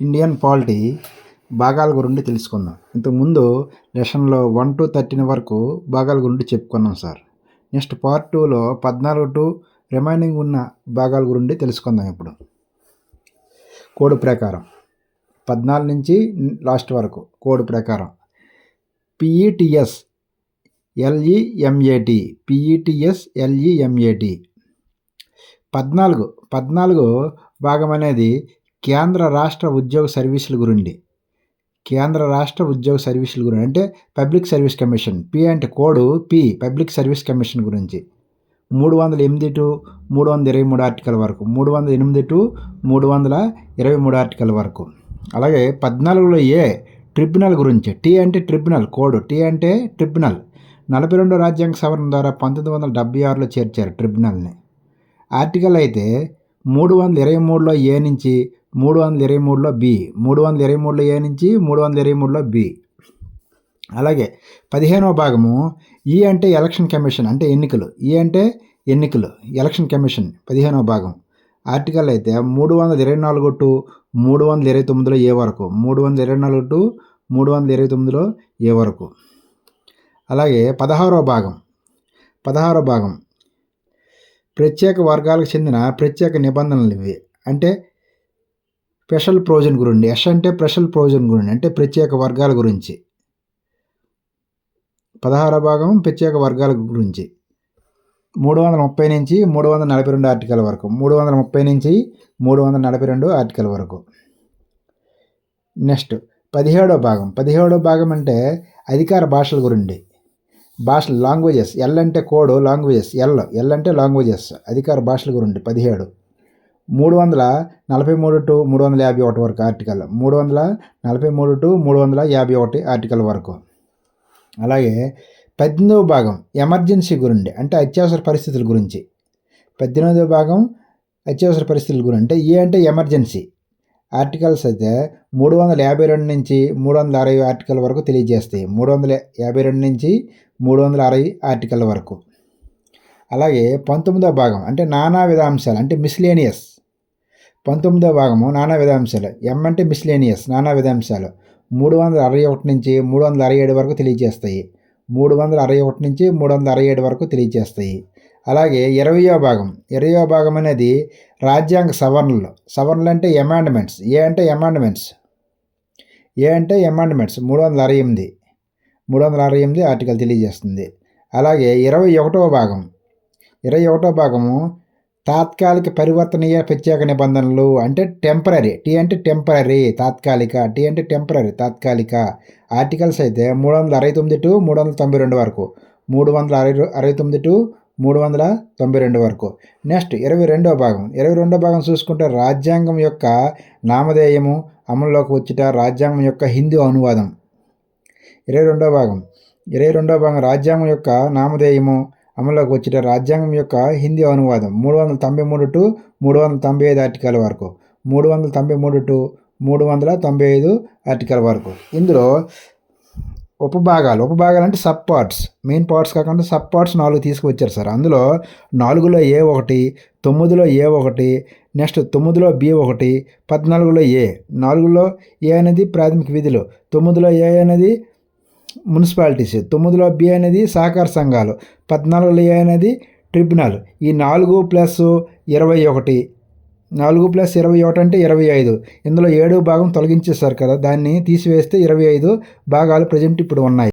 Indian polity భాగాల గురించి తెలుసుకుందాం. ఇంతకుముందు లెషన్లో వన్ టు థర్టీన్ వరకు భాగాల గురించి చెప్పుకున్నాం సార్. నెక్స్ట్ పార్ట్ టూలో పద్నాలుగు టు రిమైనింగ్ ఉన్న భాగాల గురించి తెలుసుకుందాం ఇప్పుడు. కోడ్ ప్రకారం పద్నాలుగు నుంచి లాస్ట్ వరకు కోడ్ ప్రకారం. పిఈటిఎస్ ఎల్ఈఎంఏటి పిఈటిఎస్ ఎల్ఈఎంఏటి. పద్నాలుగు పద్నాలుగు భాగం అనేది కేంద్ర రాష్ట్ర ఉద్యోగ సర్వీసుల గురించి కేంద్ర రాష్ట్ర ఉద్యోగ సర్వీసుల గురించి అంటే పబ్లిక్ సర్వీస్ కమిషన్ పి అంటే code P public service commission గురించి. మూడు వందల ఎనిమిది టు మూడు వందల ఇరవై మూడు ఆర్టికల్ వరకు. మూడు వందల ఎనిమిది టు మూడు వందల ఇరవై మూడు ఆర్టికల్ వరకు. అలాగే పద్నాలుగులో ఏ ట్రిబ్యునల్ గురించి? టీ అంటే ట్రిబ్యునల్ కోడ్. టీ అంటే ట్రిబ్యునల్. నలభై రెండు రాజ్యాంగ సవరణ ద్వారా పంతొమ్మిది వందల డెబ్బై ఆరులో చేర్చారు ట్రిబ్యునల్ని. ఆర్టికల్ అయితే మూడు వందల ఇరవై మూడులో ఏ నుంచి మూడు వందల ఇరవై మూడులో బి. మూడు వందల ఇరవై మూడులో ఏ నుంచి మూడు వందల ఇరవై మూడులో బి. అలాగే పదిహేనవ భాగము ఈ అంటే ఎలక్షన్ కమిషన్ అంటే ఎన్నికలు. ఈ అంటే ఎన్నికలు ఎలక్షన్ కమిషన్ పదిహేనవ భాగం. ఆర్టికల్ అయితే మూడు వందల ఇరవై నాలుగు టు మూడు వందల ఇరవై తొమ్మిదిలో ఏ వరకు? మూడు వందల ఇరవై నాలుగు టు మూడు వందల ఇరవై తొమ్మిదిలో ఏ వరకు? అలాగే పదహారవ భాగం. పదహారవ భాగం. ప్రత్యేక వర్గాలకు చెందిన ప్రత్యేక నిబంధనలు ఇవి. అంటే స్పెషల్ ప్రోజన్ గురించి ఎస్ అంటే స్పెషల్ ప్రొవిజన్ గురించి అంటే ప్రత్యేక వర్గాల గురించి. పదహార భాగం ప్రత్యేక వర్గాల గురించి. మూడు వందల ముప్పై నుంచి మూడు వందల నలభై రెండు ఆర్టికల్ వరకు. మూడు వందల ముప్పై నుంచి మూడు వందల నలభై రెండు ఆర్టికల్ వరకు. నెక్స్ట్ పదిహేడో భాగం. పదిహేడో భాగం అంటే అధికార భాషల గురించి భాషలు లాంగ్వేజెస్. ఎల్ అంటే కోడ్ లాంగ్వేజెస్. ఎల్. ఎల్ అంటే లాంగ్వేజెస్. అధికార భాషల గురించి పదిహేడు. మూడు వందల నలభై మూడు టు మూడు వందల యాభై ఒకటి వరకు ఆర్టికల్. మూడు వందల నలభై మూడు టు మూడు వందల యాభై ఒకటి ఆర్టికల్ వరకు. అలాగే పద్దెనిమిదవ భాగం ఎమర్జెన్సీ గురించి అంటే అత్యవసర పరిస్థితుల గురించి. పద్దెనిమిదవ భాగం అత్యవసర పరిస్థితుల గురించి అంటే ఏ అంటే ఎమర్జెన్సీ. ఆర్టికల్స్ అయితే మూడు వందల యాభై రెండు నుంచి మూడు వందల అరవై ఆర్టికల్ వరకు తెలియజేస్తాయి. మూడు వందల యాభై రెండు నుంచి మూడు వందల అరవై ఆర్టికల్ వరకు. అలాగే పంతొమ్మిదో భాగం అంటే నానా విధాంశాలు అంటే మిస్లేనియస్ పంతొమ్మిదో భాగము నానా విధాంశాలు. ఎం అంటే మిస్లేనియస్ నానా విధాంశాలు. మూడు వందల అరవై ఒకటి నుంచి మూడు వందల అరవై ఏడు వరకు తెలియజేస్తాయి మూడు వందల అరవై ఒకటి నుంచి మూడు వందల అరవై ఏడు వరకు తెలియజేస్తాయి అలాగే ఇరవయో భాగం. ఇరవయో భాగం అనేది రాజ్యాంగ సవరణలు. సవరణలు అంటే ఎమాండ్మెంట్స్ ఏ అంటే ఎమాండ్మెంట్స్ ఏ అంటే ఎమాండ్మెంట్స్ మూడు వందల అరవై ఎనిమిది. మూడు వందల అరవై ఎనిమిది ఆర్టికల్ తెలియజేస్తుంది. అలాగే ఇరవై ఒకటవ భాగం. ఇరవై ఒకటో భాగము తాత్కాలిక పరివర్తనీయ ప్రత్యేక నిబంధనలు అంటే టెంపరీ టీ అంటే టెంపరీ తాత్కాలిక. టీ అంటే టెంపరీ తాత్కాలిక. ఆర్టికల్స్ అయితే మూడు వందల అరవై తొమ్మిది టు మూడు వందల తొంభై రెండు వరకు. మూడు వందల అరవై అరవై తొమ్మిది టు మూడు వందల తొంభై రెండు వరకు. నెక్స్ట్ ఇరవై రెండవ భాగం. ఇరవై రెండో భాగం చూసుకుంటే రాజ్యాంగం యొక్క నామధేయము అమల్లోకి వచ్చిట రాజ్యాంగం యొక్క హిందీ అనువాదం. ఇరవై రెండో భాగం. ఇరవై రెండో భాగం రాజ్యాంగం యొక్క నామధేయము అమల్లోకి వచ్చిన రాజ్యాంగం యొక్క హిందీ అనువాదం మూడు వందల తొంభై మూడు టు మూడు వందల తొంభై ఐదు ఆర్టికల్ వరకు. మూడు వందల తొంభై మూడు టు మూడు వందల తొంభై ఐదు ఆర్టికల్ వరకు. ఇందులో ఉపభాగాలు ఉపభాగాలు అంటే సబ్ పార్ట్స్ మెయిన్ పార్ట్స్ కాకుండా సబ్ పార్ట్స్ నాలుగు తీసుకువచ్చారు సార్. అందులో నాలుగులో ఏ ఒకటి తొమ్మిదిలో ఏ ఒకటి నెక్స్ట్ తొమ్మిదిలో బి ఒకటి పద్నాలుగులో ఏ. నాలుగులో ఏ అనేది ప్రాథమిక విధులు తొమ్మిదిలో ఏ అనేది మున్సిపాలిటీస్. తొమ్మిదిలో బి అనేది సహకార సంఘాలు పద్నాలుగులో ఏ అనేది ట్రిబ్యునల్. ఈ నాలుగు ప్లస్ ఇరవై ఒకటి నాలుగు ప్లస్ ఇరవై ఒకటి అంటే ఇరవై ఐదు. ఇందులో ఏడు భాగం తొలగించేశారు కదా దాన్ని తీసివేస్తే ఇరవై ఐదు భాగాలు ప్రజెంట్ ఇప్పుడు ఉన్నాయి.